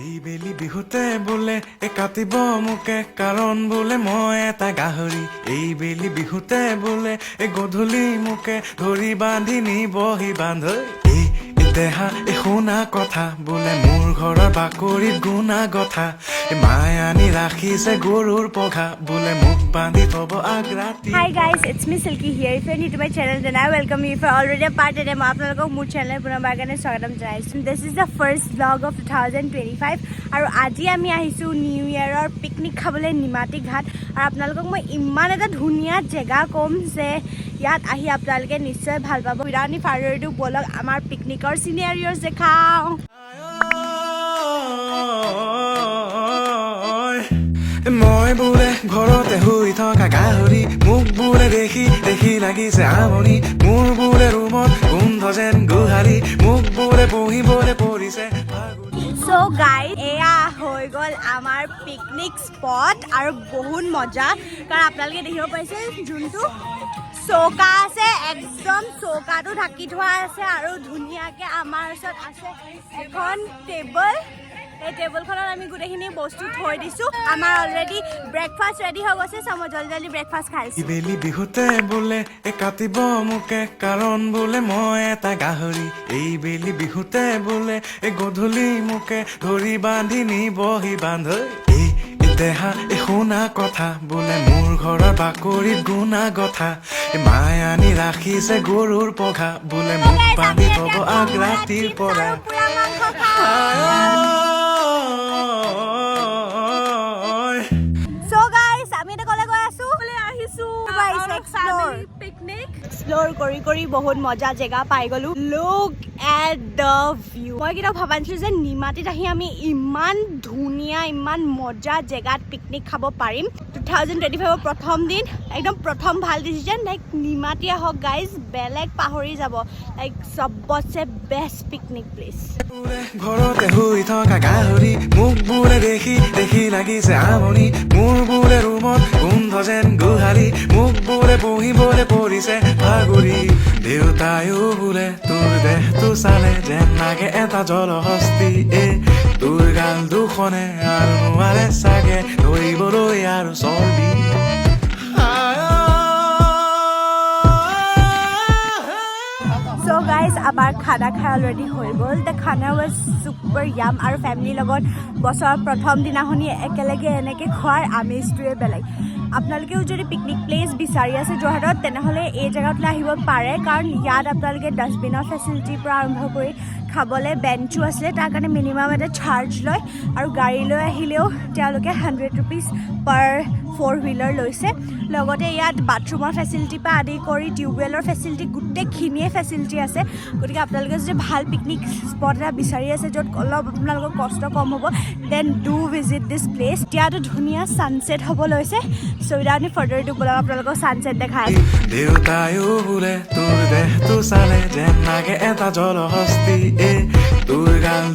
এই বেলি বিহুতে বোলে এ কাটিব মোকে কাৰণ বোলে মই এটা গাহৰি। এই বেলি বিহুতে বোলে এ গধূলি মোকে ধৰি বান্ধি নিবহি বান্ধৈ। দেহা এই শুনা কথা। বোলে মোৰ ঘৰৰ বাকৰিত গুণা গথা। এই মায়ে আনি ৰাখিছে গৰুৰ পঘা। বোলে মোক বান্ধি থব আগ্ৰাতি। Silky here. If you're new to my channel, then I welcome you. If you're already a part of them, আপোনালোকক মোৰ চেনেল পুনৰবাৰ স্বাগতম জনাইছোঁ this is the first blog of two thousand twenty five আৰু আজি আমি আহিছোঁ নিউ ইয়েৰৰ পিকনিক খাবলৈ নিমাতী ঘাট আৰু আপোনালোকক মই ইমান এটা ধুনীয়া জেগা ক'ম যে ইয়াত আহি আপোনালোকে নিশ্চয় ভালো পাব উইদাউট ফাৰ্ডাৰ ব'লক আমাৰ পিকনিকৰ চিনেৰিঅ'ছ দেখাওঁ মই বোলে ঘৰতে শুই থকা গাহৰি মোক বোলে দেখি দেখি লাগিছে আমনি মোৰ বোলে ৰুমত গোন্ধ যেন গোহাৰি মোক বোলে পঢ়িবলৈ পৰিছে। চ' গাই এয়া হৈ গ'ল আমাৰ পিকনিক স্পট আৰু বহুত মজা কাৰণ আপোনালোকে দেখিব পাইছে যোনটো চৌকা আছে, একদম চৌকাটো ঢাকি থোৱা আছে আৰু ধুনীয়াকৈ আমাৰ ওচৰত আছে এখন টেবল এই টেবুলখনত আমি গোটেইখিনি বস্তু থৈ দিছোঁ। আমাৰ অলৰেডি ব্ৰেকফাষ্ট ৰেডি হৈ গৈছে। চ' মই জলদি জলদি ব্ৰেকফাষ্ট খাইছোঁ ইবেলি বিহুতে বোলে এ কাটিব মোকে কাৰণ বোলে মই এটা গাহৰি। এই বেলি বিহুতে বোলে এ গধূলি মোকে ধৰি বান্ধি নিবহি বান্ধৈ এই এই দেহা এই শুনা কথা বোলে মোৰ ঘৰৰ বাকৰিত গুণা এই মায়ে আনি ৰাখিছে গৰুৰ পঘা বোলে মোক বান্ধি থব আগ্ৰাতিৰ পৰা পুৰা আহিছোঁ পিকনিক এক্সপ্ল'ৰ কৰি কৰি বহুত মজা জেগা পাই গ'লো। লুক এট দ্য ভিউ মই কেতিয়াও ভবা নাছিলোঁ যে নিমাতীত আহি আমি ইমান ধুনীয়া ইমান মজা জেগাত পিকনিক খাব পাৰিম। টু থাউজেণ্ড টুৱেণ্টি ফাইভৰ প্ৰথম দিন একদম প্ৰথম ভালো ডিচিজন লাইক নিমাতী আহক গাইজ বেলেগ পাহৰি যাব। লাইক চবতছে বেষ্ট পিকনিক প্লেচ ঘৰতে শুই থকা গাহৰি মোক বোলে দেখি দেখি লাগিছে আমনি। মোৰ বোলে ৰুমত পৰিছে ভাগৰি দেউতায়ো বোলে তোৰ দেহটো চালে যেন লাগে এটা জলহস্তি এ তোৰ গাল দুখনে আৰু নোৱাৰে চাগে ধৰিবলৈ আৰু চৰ্বি চ' গাইজ আমাৰ খানা খাই অলৰেডি হৈ গ'ল the khana was super yum আৰু ফেমিলিৰ লগত বছৰৰ প্ৰথম দিনাখনি একেলগে এনেকৈ খোৱাৰ আমেজটোৱে বেলেগ আপোনালোকেও যদি পিকনিক প্লেচ বিচাৰি আছে যোৰহাটত তেনেহ'লে এই জেগাটোলৈ আহিব পাৰে। কাৰণ ইয়াত আপোনালোকে ডাষ্টবিনৰ ফেচিলিটিৰ পৰা আৰম্ভ কৰি খাবলৈ বেঞ্চো আছিলে, তাৰ কাৰণে মিনিমাম এটা চাৰ্জ লয় আৰু গাড়ী লৈ আহিলেও তেওঁলোকে hundred rupees per four wheeler লৈছে। লগতে ইয়াত বাথৰুমৰ ফেচিলিটিৰ পৰা আদি কৰি টিউবৱেলৰ ফেচিলিটি গোটেইখিনিয়ে ফেচিলিটি আছে। গতিকে আপোনালোকে যদি ভালো পিকনিক স্পট এটা বিচাৰি আছে, য'ত অলপ আপোনালোকৰ কষ্ট কম হ'ব then do visit this place এতিয়াতো ধুনীয়া ছানছেট হ'ব লৈছে। চ' উইদাউট ফাৰ্ডাৰ ডু বলক আপোনালোকক ছানছেট দেখাই দেউতায়ো বোলে, তোৰ দেহটো চালে যেন লাগে এটা জলহস্তি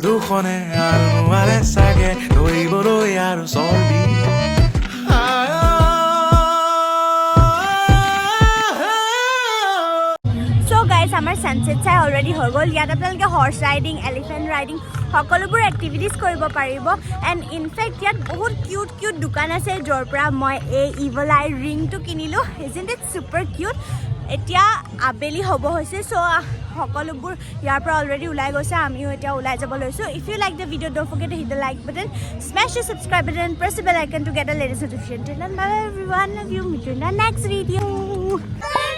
দুখনে আৰু নোৱাৰে চাগে ধৰিবলৈ আৰু চৰ্বি চ' গাইজ আমাৰ ছানছেট চাই অলৰেডি হৈ গ'ল ইয়াত আপোনালোকে হৰ্চ ৰাইডিং এলিফেণ্ট ৰাইডিং সকলোবোৰ এক্টিভিটিজ কৰিব পাৰিব। এণ্ড ইনফেক্ট ইয়াত বহুত কিউট কিউট দোকান আছে য'ৰ পৰা মই এই ইভল আই ৰিংটো কিনিলোঁ। ইজেণ্ট ইট ছুপাৰ কিউট এতিয়া আবেলি হ'ব হৈছে চ' সকলোবোৰ ইয়াৰ পৰা অলৰেডি ওলাই গৈছে, আমিও এতিয়া ওলাই যাব লৈছোঁ। If you like the video' dot forget hit the like button smash the subscribe button press the bell icon to get the latest notification till bye everyone love you meet in the next video'